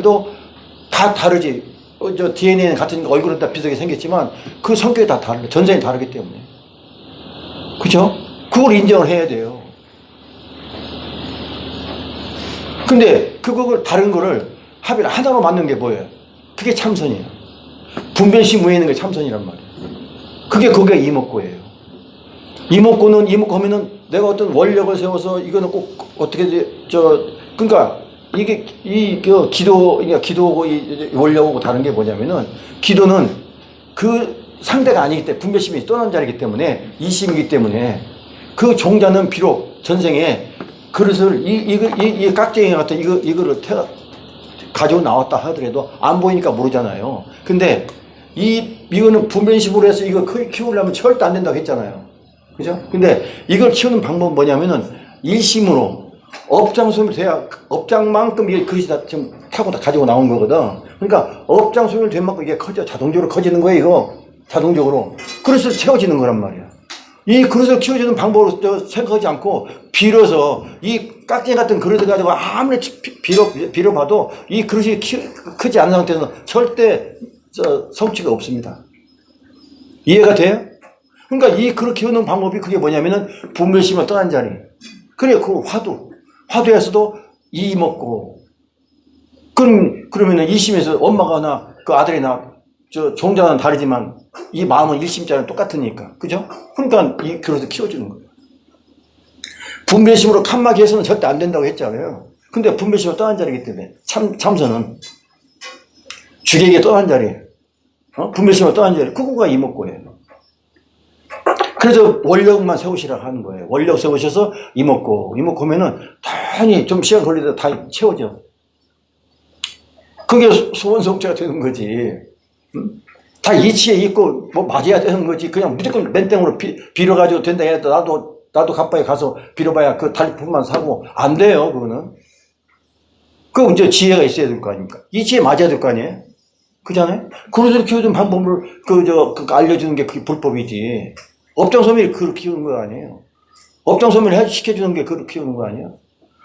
도다 다르지. 어, 저 DNA는 같은 얼굴은 다 비슷하게 생겼지만 그 성격이 다 다르, 전생이 다르기 때문에. 그죠? 그걸 인정을 해야 돼요. 근데 그걸 다른 거를 합의를 하나로 만든 게 뭐예요? 그게 참선이에요. 분별심 위에 있는 게 참선이란 말이에요. 그게 그게 이목구예요. 이목구는 이목구 하면은 내가 어떤 원력을 세워서 이거는 꼭 어떻게 돼, 저 그러니까 이게 이그 기도 그러니까 기도고 이 원력하고 다른 게 뭐냐면은 기도는 그 상대가 아니기 때문에 분별심이 떠난 자리이기 때문에 이심이기 때문에 그 종자는 비록 전생에 그릇을 이 이거 이, 이 깍쟁이 같은 이거 이거를 태가 가지고 나왔다 하더라도 안 보이니까 모르잖아요. 근데 이 이거는 분별심으로 해서 이거 크- 키우려면 절대 안 된다고 했잖아요. 그죠? 근데 이걸 키우는 방법은 뭐냐면은 일심으로 업장 소멸 돼야 업장만큼 이게 그릇이 다 지금 타고 다 가지고 나온 거거든. 그러니까 업장 소멸 된 만큼 이게 커져 자동적으로 커지는 거예요. 이거 자동적으로 그릇을 채워지는 거란 말이야. 이 그릇을 키워주는 방법으로 저 생각하지 않고 빌어서 이 깍지 같은 그릇을 가지고 아무리 비- 빌어 빌어봐도 이 그릇이 키, 크지 않은 상태에서 절대 저 성취가 없습니다. 이해가 돼요? 그러니까 이 그릇 키우는 방법이 그게 뭐냐면은 분별심을 떠난 자리. 그래 그 화두 화두에서도 이 먹고 그럼 그러면은 이심에서 엄마가 나 그 아들이 나 저 종자는 다르지만 이 마음은 일심자는 똑같으니까 그죠? 그러니까 이 그릇을 키워주는 거예요. 분별심으로 칸막이 해서는 절대 안 된다고 했잖아요. 근데 분별심을 떠난 자리이기 때문에 참 참선은 주객에 떠난 자리, 어? 분별심을 떠난 자리, 그거가 이목고예요. 그래서 원력만 세우시라 하는 거예요. 원력 세우셔서 이목고, 이목고면은 당연히 좀 시간 걸리도 다 채워져. 그게 소원성취가 되는 거지. 응? 다 이치에 있고 뭐 맞아야 되는 거지. 그냥 무조건 맨땅으로 비, 빌어가지고 된다 해도 나도 나도 가빠에 가서 빌어봐야 그 달리품만 사고 안 돼요. 그거는. 그 이제 지혜가 있어야 될 거 아닙니까? 이치에 맞아야 될 거 아니에요? 그잖아요? 그릇을 키우는 방법을 그저 그 알려주는 게 그게 불법이지. 업장 소멸 그릇 키우는 거 아니에요. 업장 소멸 해- 시켜주는 게 그릇 키우는 거 아니에요?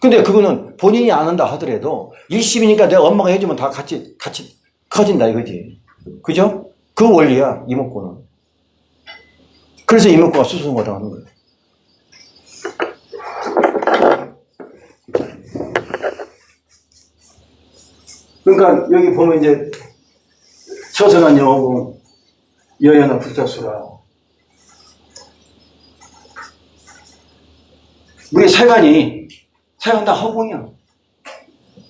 근데 그거는 본인이 안 한다 하더라도 일심이니까 내가 엄마가 해주면 다 같이 같이 커진다 이거지. 그죠? 그 원리야 이목구는. 그래서 이목구가 수승하다 하는 거예요. 그러니까 여기 보면 이제 처선한 여고 여연한 불자수라 우리 세간이 세간 다 허공이야.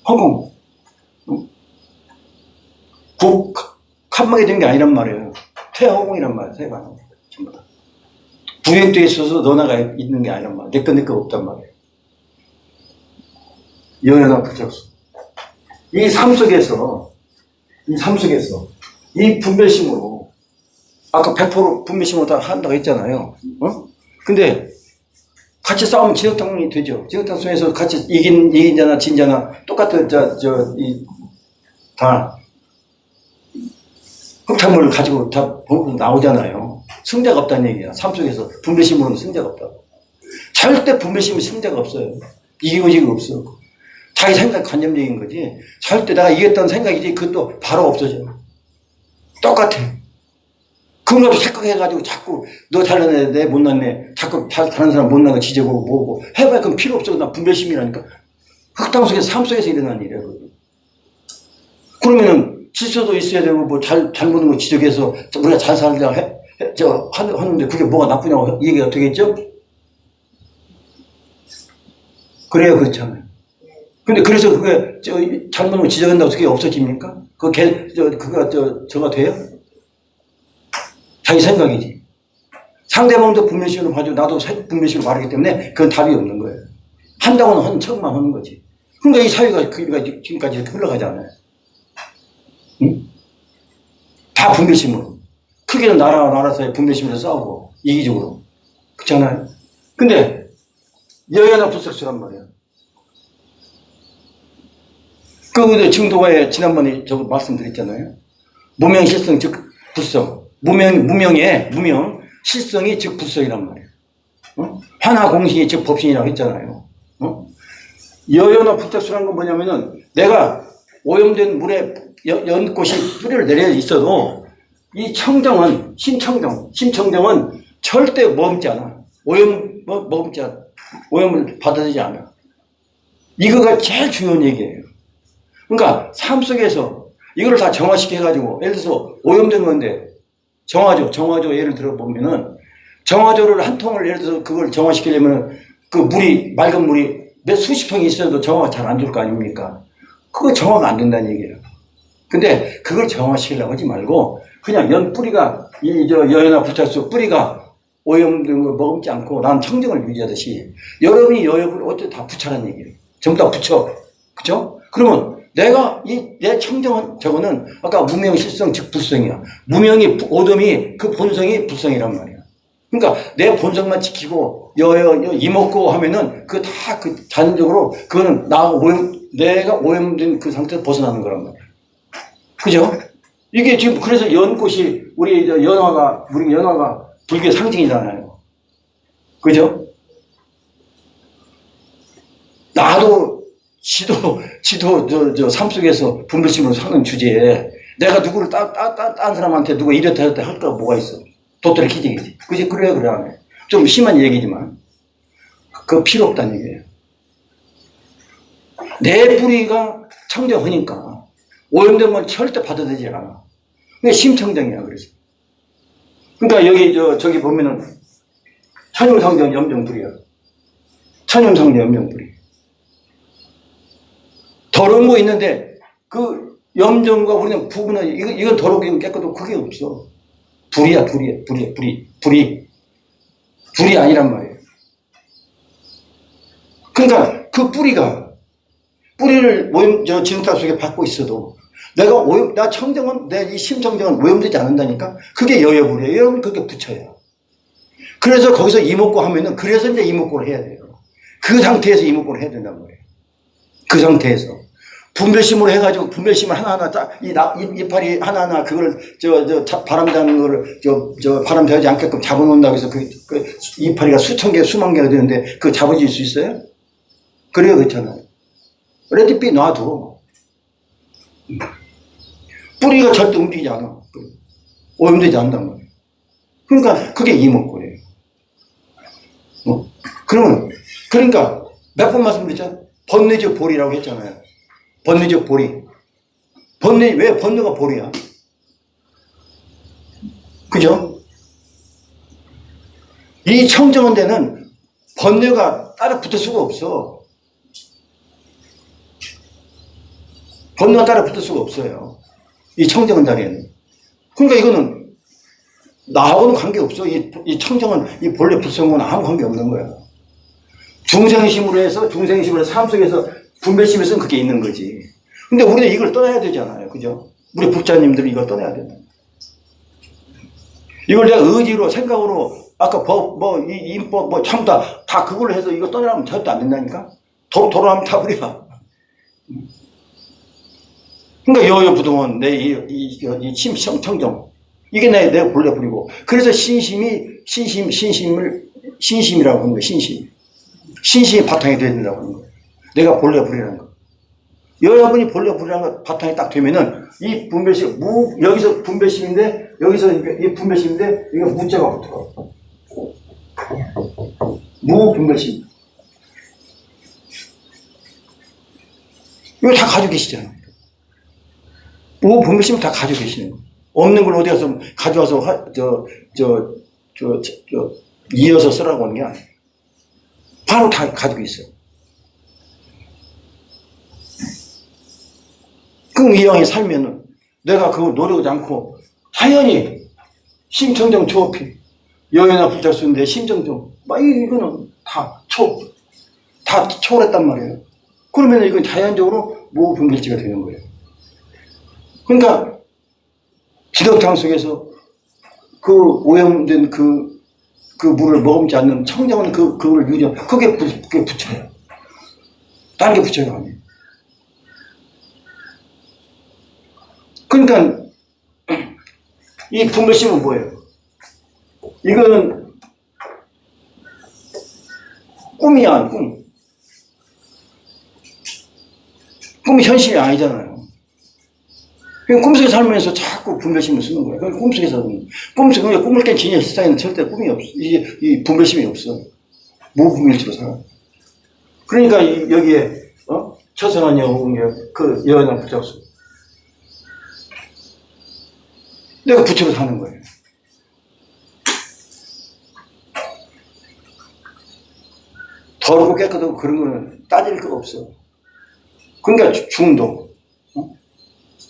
허공. 응? 국 칸막이 된 게 아니란 말이에요. 태허공이란 말이에요. 세간은 전부 다. 부역돼 있어서 너나가 있는 게 아니란 말이에요. 내거 내거 없단 말이에요. 여연한 불자수. 이 삶 속에서, 이 삶 속에서, 이 분별심으로, 아까 100% 분별심으로 다 한다고 했잖아요. 어? 근데, 같이 싸우면 지역탕이 되죠. 지역탕 속에서 같이 이긴, 이긴 자나 진 자나 똑같은, 저, 저, 이, 다, 흑탕물을 가지고 다 나오잖아요. 승자가 없다는 얘기야. 삶 속에서 분별심으로는 승자가 없다고. 절대 분별심이 승자가 없어요. 이기고 지고 없어. 자기 생각 관념적인 거지. 절대 내가 이겼다는 생각이지 그것도 바로 없어져. 똑같아. 그런 것도 착각해가지고 자꾸 너 잘났네, 내 못났네. 자꾸 다- 다른 사람 못난 거 지적하고 뭐고. 해봐야 그건 필요 없어. 나 분별심이라니까. 흑당 속에서 삶 속에서 일어나는 일이야. 그러면은 질서도 있어야 되고 뭐 잘, 잘못한 거 지적해서 우리가 잘 살자 해, 해- 저, 하는- 하는데 그게 뭐가 나쁘냐고 얘기가 되겠죠? 그래야 그렇잖아요. 근데 그래서 그게 저 잘못을 지적한다고 그게 없어집니까? 그 개, 저, 그거 저, 저가 돼요? 자기 생각이지. 상대방도 분별심으로 봐주고 나도 세- 분별심으로 말하기 때문에 그건 답이 없는 거예요. 한다고는 한 척만 하는 거지. 그러니까 이 사회가 그러니까 지금까지 흘러가잖아요. 응? 다 분별심으로. 크게는 나라와 나라 사이 분별심으로 싸우고 이기적으로. 그렇잖아요. 근데 여야나 불석수란 말이야. 그 증도가에 지난번에 저 말씀드렸잖아요. 무명 실성 즉 불성. 무명 무명의 무명 실성이 즉 불성이란 말이에요. 어? 환화 공신이 즉 법신이라고 했잖아요. 어? 여연화 불택수라는 건 뭐냐면은 내가 오염된 물에 연- 연꽃이 뿌리를 내려 있어도 이 청정은 심청정, 심청정은 절대 머금지 않아. 오염 뭐, 머금지 않아. 오염을 받아들이지 않아. 이거가 제일 중요한 얘기예요. 그러니까 삶 속에서 이거를 다 정화시켜 해가지고 예를 들어서 오염된 건데 정화조, 정화조 예를 들어 보면은 정화조를 한 통을 예를 들어서 그걸 정화시키려면 그 물이 맑은 물이 몇 수십 통이 있어도 정화가 잘 안 될 거 아닙니까? 그거 정화가 안 된다는 얘기예요. 근데 그걸 정화시키려고 하지 말고 그냥 연 뿌리가 이저 여연아 부차수 뿌리가 오염된 걸 머금지 않고 난 청정을 유지하듯이 여러분이 여역을 어떻게 다 붙여라는 얘기예요. 전부 다 붙여. 그죠? 그러면 내가 이 내 청정은 저거는 아까 무명 실성 즉 불성이야. 무명이 부- 오dom이 그 본성이 불성이란 말이야. 그러니까 내 본성만 지키고 여여 여, 이먹고 하면은 그 다 그 자연적으로 그거는 나 오염 내가 오염된 그 상태에서 벗어나는 거란 말이야. 그죠? 이게 지금 그래서 연꽃이 우리 저 연화가 우리 연화가 불교 상징이잖아요. 그죠? 나도 지도 지도 저 저 삶 속에서 분별심으로 사는 주제에 내가 누구를 따따딴 사람한테 누가 이랬다 저랬다 할까 뭐가 있어? 도토리 키재기지. 그지 그래 그래 안 해. 좀 심한 얘기지만 그 필요 없다는 얘기예요. 내 뿌리가 청정하니까 오염된 건 절대 받아들이지 않아. 그게 심청정이야 그래서. 그러니까 여기 저 저기 보면은 천용성전 염정불이야. 천용성전 염정불이. 더러운 거 있는데 그 염정과 우리는 부분은 이건, 이건 더럽게 깨끗하고 그게 없어. 불이야 불이야 불이야 불이 불이 불이 아니란 말이에요. 그러니까 그 뿌리가 뿌리를 오염 저 진흙탕 속에 받고 있어도 내가 오염 나 청정은 내 이 심청정은 오염되지 않는다니까 그게 여여불이에요. 여러분 그게 부처예요. 그래서 거기서 이목구 하면은 그래서 이제 이목구를 해야 돼요. 그 상태에서 이목구를 해야 된단 말이에요. 그 상태에서 분별심으로 해가지고 분별심을 하나하나 딱이 이파리 하나하나 그걸 저 저 바람 잡는 거를 저저 바람 되지 않게끔 잡아놓는다고 해서 그, 그 이파리가 수천 개 수만 개가 되는데 그 잡아줄 수 있어요? 그래요 그렇잖아요. 레디비 놔둬. 뿌리가 절대 움직이지 않아. 오염되지 않는단 말이에요. 그러니까 그게 이목구예요. 어. 그러면 그러니까 몇 번 말씀드렸죠? 번뇌적 볼이라고 했잖아요. 번뇌적 볼이. 번뇌 왜 번뇌가 볼이야? 그죠? 이 청정한 데는 번뇌가 따라 붙을 수가 없어. 번뇌가 따라 붙을 수가 없어요. 이 청정한 자리에는. 그러니까 이거는 나하고는 관계없어. 이, 이 청정은, 이 본래 불성은 아무 관계 없는 거야. 중생심으로 해서, 중생심으로 해서 삶 속에서 분별심에서는 그게 있는 거지. 근데 우리는 이걸 떠나야 되잖아요. 그죠? 우리 불자님들이 이걸 떠나야 된다. 이걸 내가 의지로, 생각으로, 아까 법, 뭐, 이, 인법, 뭐, 참다, 다 그걸로 해서 이거 떠나면 절대 안 된다니까? 도, 돌아가면 다 우리야. 그러니까 여여 부동은 내 이, 이, 이 심청, 청정. 이게 내, 내 본래 부리고. 그래서 신심이, 신심, 신심을, 신심이라고 하는 거야, 신심. 신심이 바탕이 돼야 된다고 하는 거야. 내가 본래 부리라는 거. 여러분이 본래 부리라는 거 바탕이 딱 되면은 이 분별심, 무, 여기서 분별심인데, 여기서 이 분별심인데, 이거 무자가 붙어. 무 분별심. 이거 다 가지고 계시잖아요. 무 분별심 다 가지고 계시는 거예요. 없는 걸 어디 가서 가져와서 하, 저, 저, 저, 저, 저, 이어서 쓰라고 하는 게 아니에요. 바로 다 가지고 있어요. 그럼 이왕에 살면은 내가 그걸 노력하지 않고 자연히 심청정 초업이 여연아 붙잡수는데 심정정 막 이- 이거는 다 초, 다 초월했단 말이에요. 그러면 이건 자연적으로 무분별지가 되는 거예요. 그러니까 지덕탕 속에서 그 오염된 그, 그 물을 머금지 않는 청정은 그, 그걸 유지, 그게, 부처예요. 다른 게 부처가 아니에요. 그러니까, 이 분별심은 뭐예요? 이거는 꿈이야, 꿈. 꿈이 현실이 아니잖아요. 그냥 꿈속에 살면서 자꾸 분별심을 쓰는 거야. 그냥 꿈속에서 꿈속 그냥 꿈을 깬 진의 실상에는 절대 꿈이 없어. 이, 이 분별심이 없어. 무분별치로 살아. 그러니까 이- 여기에 어? 처선한 여우의 그 여인을 붙잡았어. 내가 부처로 사는 거예요. 더럽고 깨끗하고 그런 거는 따질 거 없어. 그러니까 주- 중독. 어?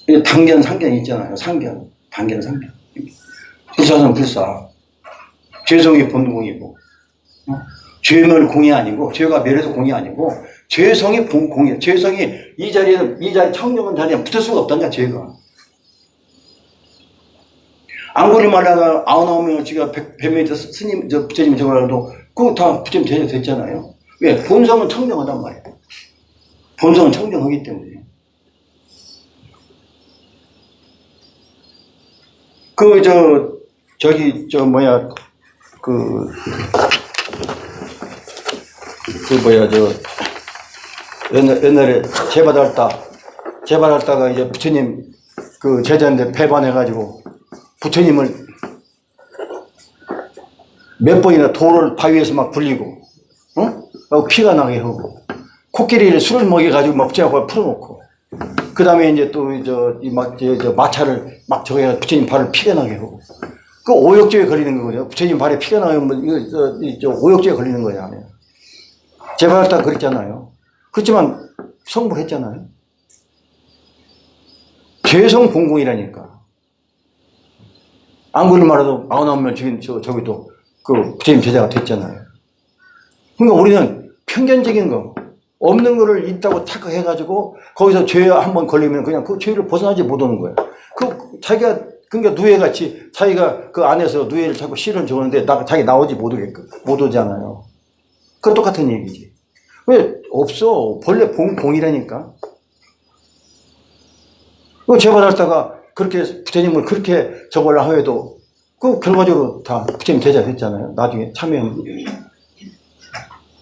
이 단견, 상견 있잖아요. 상견. 단견, 상견. 불사는 불사. 죄성이 본공이고. 어? 죄멸 공이 아니고, 죄가 멸해서 공이 아니고, 죄성이 본 공이에요. 죄성이 이 자리에는, 이 자리, 청정한 자리에 붙을 수가 없다냐, 죄가. 안구리 말라가 아우나오면 지가 백, 백메이터 스님, 저 부처님 저거라도 그거 다 부처님 대접 됐잖아요. 왜? 본성은 청정하단 말이에요. 본성은 청정하기 때문에. 그, 저, 저기, 저, 뭐야, 그, 그, 뭐야, 저, 옛날, 옛날에 제발할 따, 제발할다가 이제 부처님 그 제자인데 배반해가지고 부처님을 몇 번이나 돌을 바위에서 막 불리고, 어? 피가 나게 하고, 코끼리를 술을 먹여가지고 막 부처님 풀어놓고, 그 다음에 이제 또, 저, 이 막, 저, 저 마차를 막 해서 부처님 발을 피가 나게 하고, 그 오역죄에 걸리는 거거든요. 부처님 발에 피가 나게 하면 이거, 저, 이, 저 오역죄에 걸리는 거잖아요. 제발했다 그랬잖아요. 그렇지만 성불했잖아요. 죄성 본공이라니까. 안구를 말해도 아흔아홉 지금 저, 저기도 그 부처님 제자가 됐잖아요. 그러니까 우리는 편견적인 거, 없는 거를 있다고 착각해가지고 거기서 죄한번 걸리면 그냥 그 죄를 벗어나지 못하는 거예요. 그 자기가 그러니까 누에같이 자기가 그 안에서 누에를 자꾸 실은 좋은데 나, 자기 나오지 못 오게끔 못 오잖아요. 그 똑같은 얘기지. 왜 없어? 본래 본 공이라니까. 그 제발했다가 그렇게 부처님을 그렇게 저걸라 하여도 그 결과적으로 다 부처님 제자 됐잖아요. 나중에 참여한.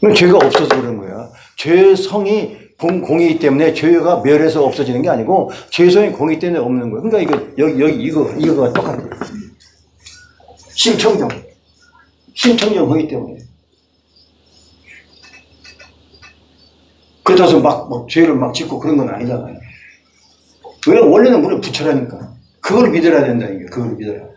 그 죄가 없어서 그런 거야. 죄성이 본 공이기 때문에 죄가 멸해서 없어지는 게 아니고 죄성이 공이기 때문에 없는 거야. 그러니까 이거 여기 여기 이거 이거가 똑같아. 심청정. 심청정하기 때문에. 그렇다고 막, 막 죄를 막 짓고 그런 건 아니잖아요. 왜 원래는 우리 부처라니까. 그걸 믿어야 된다 이게. 그걸 믿어야.